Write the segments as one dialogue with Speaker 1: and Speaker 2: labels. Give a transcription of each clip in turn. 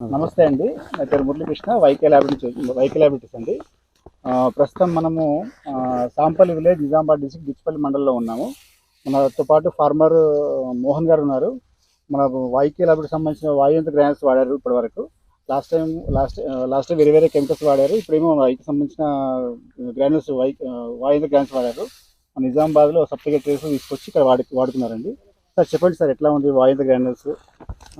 Speaker 1: నమస్తే అండి. నా పేరు Muralikrishna YK liability YK liabilities అండి. ప్రస్తుతం మనము సాంపల్లి విలేజ్ నిజామాబాద్ డిస్ట్రిక్ట్ డిచ్పల్లి మండలంలో ఉన్నాము. మనతో పాటు ఫార్మర్ మోహన్ గారు ఉన్నారు. మన వైకే ల్యాబిలిటీ సంబంధించిన వాయుంత గ్రాన్స్ వాడారు ఇప్పటి వరకు last time last last time వేరే వేరే కెమికల్స్ వాడారు. ఇప్పుడేమో వైకి సంబంధించిన గ్రానుల్స్ వై వాయుంత గ్రాన్స్ వాడారు. మన నిజామాబాద్లో సప్లికేట్ చేసి తీసుకొచ్చి ఇక్కడ వాడు వాడుతున్నారండి. సార్ చెప్పండి సార్ ఎట్లా ఉంది వాయుంత గ్రానుల్స్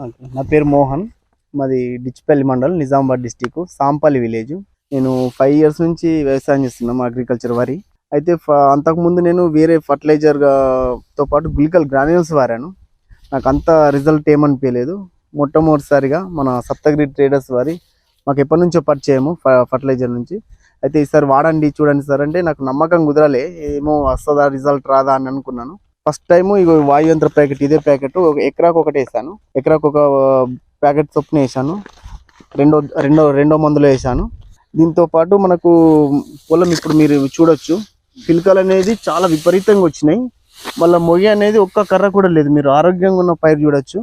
Speaker 2: ఓకే. నా పేరు మోహన్. మాది డిచ్పల్లి మండలం నిజామాబాద్ డిస్టిక్ సాంపల్లి విలేజ్. నేను ఫైవ్ ఇయర్స్ నుంచి వ్యవసాయం చేస్తున్నాము అగ్రికల్చర్ వరి. అయితే ఫ- అంతకుముందు నేను వేరే ఫర్టిలైజర్తో పాటు గుళికల్ గ్రాన్యూల్స్ వారాను. నాకు అంత రిజల్ట్ ఏమనిపించలేదు మొట్టమొదటిసారిగా మన సప్తగిరి ట్రేడర్స్ వారి మాకు ఎప్పటి నుంచో పరిచయము ఫర్టిలైజర్ నుంచి. అయితే ఈసారి వాడండి చూడండి సార్ అంటే నాకు నమ్మకం కుదరలే. ఏమో వస్తుందా రిజల్ట్ రాదా అని అనుకున్నాను. ఫస్ట్ టైం ఇక వాయుయంత్ర ప్యాకెట్ ఇదే ప్యాకెట్ ఒక ఎకరాకు ఒకటి వేసాను. ఎకరాకు ఒక ప్యాకెట్ చొప్పున వేసాను. రెండో రెండో రెండో మందులో వేసాను. దీంతో పాటు మనకు పొలం ఇప్పుడు మీరు చూడొచ్చు. పిలకలు అనేది చాలా విపరీతంగా వచ్చినాయి. మళ్ళీ మొగి అనేది ఒక్క కర్ర కూడా లేదు. మీరు ఆరోగ్యంగా ఉన్న పైరు చూడొచ్చు.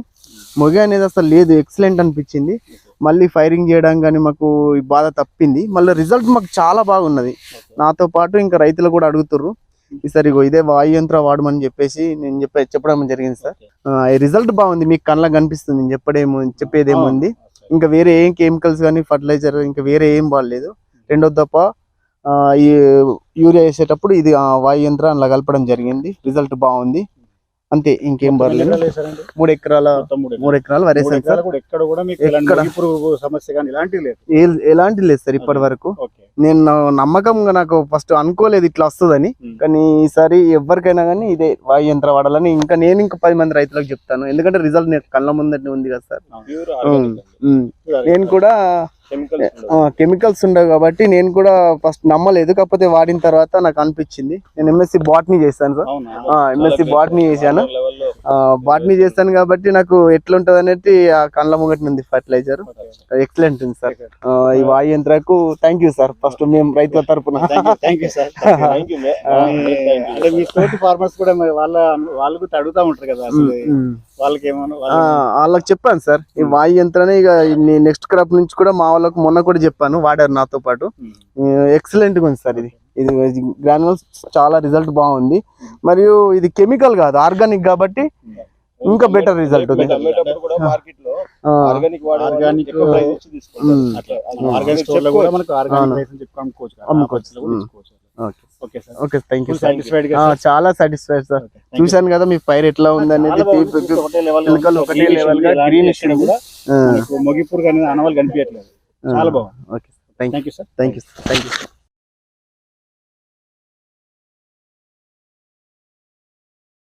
Speaker 2: మొగ అనేది అసలు లేదు. ఎక్సలెంట్ అనిపించింది. మళ్ళీ ఫైరింగ్ చేయడం కానీ మాకు ఈ బాధ తప్పింది. మళ్ళీ రిజల్ట్ మాకు చాలా బాగున్నది. నాతో పాటు ఇంకా రైతులు కూడా అడుగుతుర్రు. ఈసారి ఇగో ఇదే వాయు యంత్ర వాడమని చెప్పేసి నేను చెప్పే చెప్పడం జరిగింది సార్. రిజల్ట్ బాగుంది మీకు కళ్ళకి కనిపిస్తుంది నేను చెప్పడేమో చెప్పేదేమో ఉంది. ఇంకా వేరే ఏం కెమికల్స్ కానీ ఫర్టిలైజర్ ఇంకా వేరే ఏం వాడలేదు. రెండో తప్ప ఈ యూరియా వేసేటప్పుడు ఇది వాయు యంత్రం అలా కలపడం జరిగింది. రిజల్ట్ బాగుంది. అంతే ఇంకేం
Speaker 1: వేసారండి
Speaker 2: మూడు ఎకరాల
Speaker 1: మూడు
Speaker 2: ఎకరాలు వరేసాను సార్
Speaker 1: కూడా ఎక్కడ కూడా మీకు సమస్య కానీ ఇలాంటివి లేదు.
Speaker 2: ఎలాంటి లేదు సార్ ఇప్పటి వరకు. నేను నమ్మకంగా నాకు ఫస్ట్ అనుకోలేదు ఇట్లా వస్తుందని. కానీ ఈసారి ఎవరికైనా కానీ ఇదే వాయు యంత్రం వాడాలని ఇంకా నేను ఇంకా పది మంది రైతులకు చెప్తాను. ఎందుకంటే రిజల్ట్ నేను కళ్ళ ముందట ఉంది కదా సార్. నేను కూడా కెమికల్స్ ఉండవు. కాబట్టి నేను కూడా ఫస్ట్ నమ్మలేదు కాకపోతే వాడిన తర్వాత నాకు అనిపించింది. నేను ఎంఎస్సి బాటనీ చేశాను సార్.
Speaker 1: అవునా?
Speaker 2: ఎంఎస్సి బాటనీ చేశాను. బాటనీ చేస్తాను కాబట్టి నాకు ఎట్లుంటది అనేది ఆ కళ్ళ ముంగటి ఉంది ఫర్టిలైజర్ ఎక్సలెంట్ ఉంది సార్. ఈ వాయు యంత్రకు థ్యాంక్ యూ సార్. ఫస్ట్ మేము రైతుల తరపున.
Speaker 1: థ్యాంక్ యూ సార్ అంటే మీ తోటి ఫార్మర్స్ కూడా మరి వాళ్ళ వాళ్ళు కూడా అడుగుతా ఉంటారు కదా. వాళ్ళకి
Speaker 2: చెప్పాను సార్. ఈ వాయు యంత్రాన్ని ఇక నెక్స్ట్ క్రాప్ నుంచి కూడా మా వాళ్ళకు మొన్న కూడా చెప్పాను వాడారు నాతో పాటు. ఎక్సలెంట్గా ఉంది సార్ ఇది. ఇది గ్రానువల్స్ చాలా రిజల్ట్ బాగుంది. మరియు ఇది కెమికల్ కాదు ఆర్గానిక్ కాబట్టి ఇంకా బెటర్ రిజల్ట్ ఉంది.
Speaker 1: అమ్ముకోవచ్చు
Speaker 2: okay
Speaker 1: sir
Speaker 2: thank you
Speaker 1: satisfied sir?
Speaker 2: చాలా సాటిస్ఫైడ్ సార్. చూశాను కదా మీ పైర్ ఎట్లా ఉంది అనేది
Speaker 1: చాలా బాగుంది. ఒకటే level లో
Speaker 2: పిలకలు
Speaker 1: ఉంది.
Speaker 2: ఒకటే
Speaker 1: Greenish
Speaker 2: level
Speaker 1: ఉంది.
Speaker 2: గా
Speaker 1: ఎలాంటి
Speaker 2: greenish
Speaker 1: ఎక్కడ
Speaker 2: ఉంది.
Speaker 1: కూడా మనకు మొగి పురుగు అనేది అనవాళ్ళు కనిపించట్లేదు చాలా బాగుంది
Speaker 2: okay
Speaker 1: thank you sir
Speaker 2: thank you thank you